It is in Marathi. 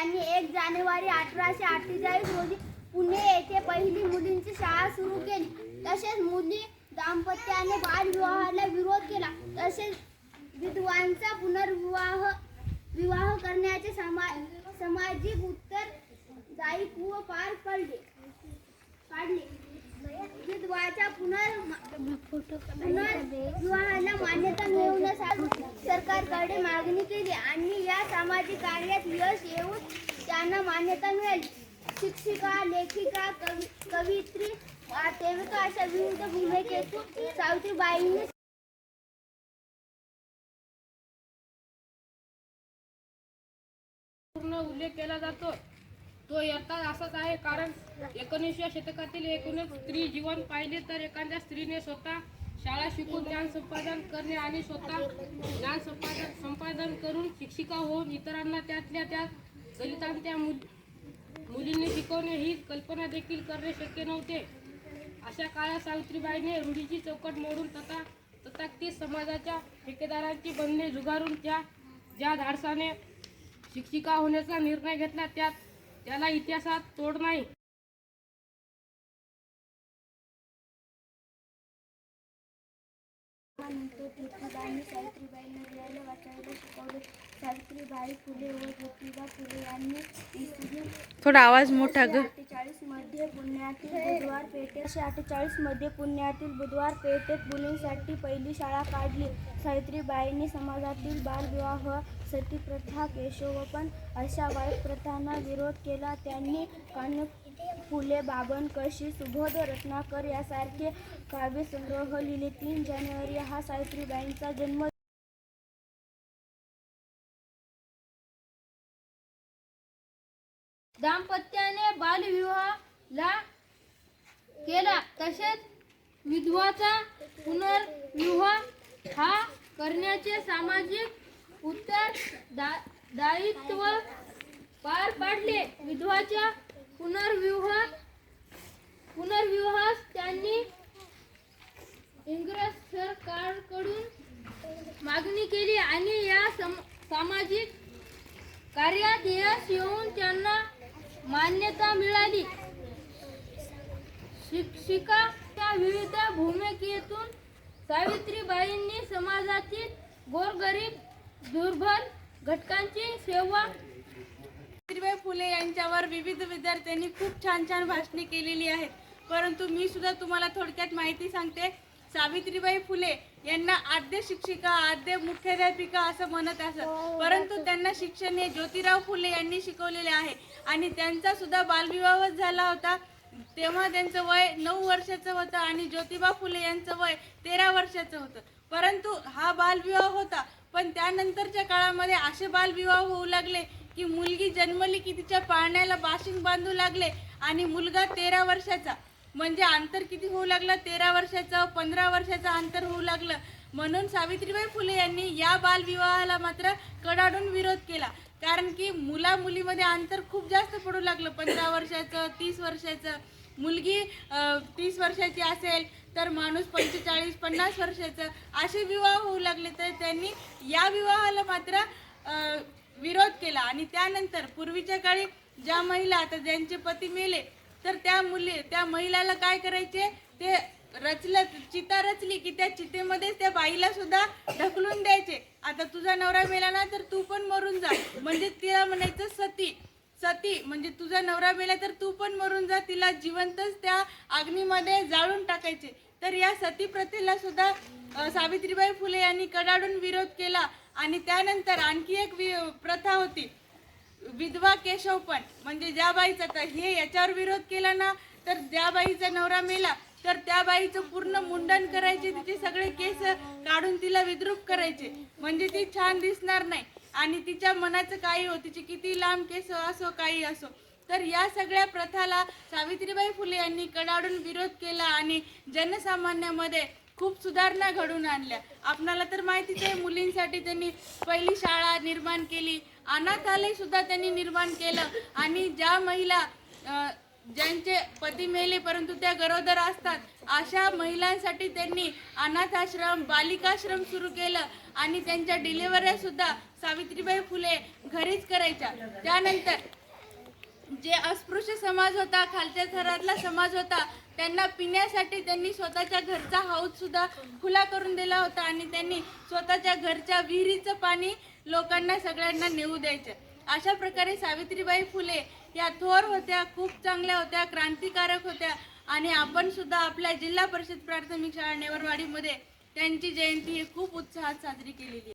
त्यांनी एक जानेवारी अठराशे अठ्ठेचाळीस रोजी पुणे येथे पहिली मुलींची शाळा सुरू केली. तसेच मुली दाम्पत्याने बालविवाहाला विरोध केला. तसेच विधवांचा पुनर्विवाह विवाह करण्याचे समा सामाजिक उत्तर दायित्व पार पडले. पाडले. विधवाच्या पुनर पुनर्विवाहाला मान्यता मिळवण्यासाठी सरकारकडे मागणी केली आणि या सामाजिक कार्यात यश येऊन त्यांना मान्यता मिळेल. शिक्षिका लेखिका कवि कवित्री सेविका अशा विविध भूमिकेतून सावित्रीबाईंनी पूर्ण उल्लेख केला जातो. तो यथा असाच आहे कारण एकोणीसव्या शतकातील एकूणच स्त्री जीवन पाहिले तर एखाद्या स्त्रीने स्वतः शाळा शिकून ज्ञान संपादन करणे आणि स्वतः ज्ञान संपादन संपादन करून शिक्षिका होऊन इतरांना त्यातल्या त्या दलितांच्या मुल- मुलींनी शिकवणे ही कल्पना देखील करणे शक्य नव्हते. अशा काळात सावित्रीबाईने रूढीची चौकट मोडून तथा तथाकथित समाजाच्या ठेकेदारांची बंधने झुगारून त्या ज्या धाडसाने शिक्षिका होण्याचा निर्णय घेतला त्यात त्याला इतिहासात तोड नाही. सावित्रीबाईंना लिहायला वाचायला शिकवले. सावित्रीबाई फुले व ज्योतिबा थोडा आवाज मोठा ग. अठ्ठेचाळीसमध्ये पुण्यातील बुधवार पेठेत अठ्ठेचाळीसमध्ये पुण्यातील बुधवार पेठेत मुलींसाठी पहिली शाळा काढली. सावित्रीबाईंनी समाजातील बालविवाह सतीप्रथा केशवपण अशा वाईट प्रथांना विरोध केला. त्यांनी कान फुले बाबन कशी सुबोध रत्नाकर यासारखे काव्यसंग्रह लिहिले. तीन जानेवारी हा सावित्रीबाईंचा जन्म दाम्पत्याने बालविवाहाला केला. तसेच विधवाचा पुनर्विवाह हा करण्याचे सामाजिक उत्तर दा दायित्व पार पाडले. विधवाच्या पुनर्विवाह पुनर्विवाहास त्यांनी इंग्रज सरकारकडून मागणी केली आणि या सम सामाजिक कार्यात यश येऊन त्यांना मान्यता मिळाली. शिक्षिका त्या विविध भूमिकेतून सावित्रीबाईंनी समाजातील गोरगरीब दुर्बल घटकांची सेवा सावित्रीबाई फुले यांच्यावर विविध विद्यार्थ्यांनी खूप छान छान भाषणे केलेली आहेत. परंतु मी सुद्धा तुम्हाला थोडक्यात माहिती सांगते. सावित्रीबाई फुले यांना आद्य शिक्षिका आद्य मुख्याध्यापिका असं म्हणत असत. परंतु त्यांना शिक्षण हे ज्योतिराव फुले यांनी शिकवलेले आहे. आणि त्यांचा सुद्धा बालविवाहच झाला होता. तेव्हा त्यांचं वय नऊ वर्षाचं होतं आणि ज्योतिबा फुले यांचं वय तेरा वर्षाचं होतं. परंतु हा बालविवाह होता. पण त्यानंतरच्या काळामध्ये असे बालविवाह होऊ लागले की मुलगी जन्मली की तिच्या पाळण्याला बाशिंग बांधू लागले आणि मुलगा तेरा वर्षाचा. म्हणजे अंतर किती होऊ लागलं? तेरा वर्षाचं पंधरा वर्षाचं अंतर होऊ लागलं. म्हणून सावित्रीबाई फुले यांनी या बालविवाहाला मात्र कडाडून विरोध केला. कारण की मुला मुलीमध्ये अंतर खूप जास्त पडू लागलं. पंधरा वर्षाचं तीस वर्षाचं. मुलगी तीस वर्षाची असेल तर माणूस पंचेचाळीस पन्नास वर्षाचं. असे विवाह होऊ लागले तर त्यांनी या विवाहाला मात्र विरोध केला. आणि त्यानंतर पूर्वीच्या काळी ज्या महिला आता ज्यांचे पती मेले तर त्या मुली त्या महिलाला काय करायचे? ते रचलं चिता रचली की त्या चितेमध्येच त्या बाईला सुद्धा ढकलून द्यायचे. आता तुझा नवरा मेला ना तर तू पण मरून जा. म्हणजे तिला म्हणायचं सती सती म्हणजे तुझा नवरा मेला तर तू पण मरून जा. तिला जिवंतच त्या अग्नीमध्ये जाळून टाकायचे. तर या सती प्रथेला सुद्धा सावित्रीबाई फुले यांनी कडाडून विरोध केला. आणि त्यानंतर आणखी एक वि प्रथा होती. विधवा केशव पण म्हणजे ज्या बाईचा तर हे याच्यावर विरोध केला ना तर ज्या बाईचा नवरा मेला तर त्या बाईचं पूर्ण मुंडन करायचे तिचे सगळे केस काढून तिला विद्रूप करायचे. म्हणजे ती छान दिसणार नाही. आणि तिच्या मनाचं काही हो तिचे किती लांब केस असो काही असो. तर या सगळ्या प्रथाला सावित्रीबाई फुले यांनी कडाडून विरोध केला आणि जनसामान्यामध्ये खूप सुधारणा घडून आणल्या. आपणाला तर माहितीच आहे मुलींसाठी त्यांनी पहिली शाळा निर्माण केली. अनाथालय सुद्धा त्यांनी निर्माण केलं. आणि ज्या महिला ज्यांचे पती मेले परंतु त्या गरोदर असतात अशा महिलांसाठी त्यांनी अनाथाश्रम बालिकाश्रम सुरू केलं. आणि त्यांच्या डिलिव्हऱ्या सुद्धा सावित्रीबाई फुले घरीच करायच्या. त्यानंतर जे अस्पृश्य समाज होता खालच्या थरातला समाज होता त्यांना पिण्यासाठी त्यांनी स्वतःच्या घरचा हाऊस सुद्धा खुला करून दिला होता आणि त्यांनी स्वतःच्या घरच्या विहिरीचं पाणी लोकांना सगळ्यांना नेऊ द्यायचं. अशा प्रकारे सावित्रीबाई फुले या थोर होत्या खूप चांगल्या होत्या क्रांतिकारक होत्या आणि आपण सुद्धा आपल्या जिल्हा परिषद प्राथमिक शाळा नेवरवाडीमध्ये त्यांची जयंती ही खूप उत्साहात साजरी केलेली आहे.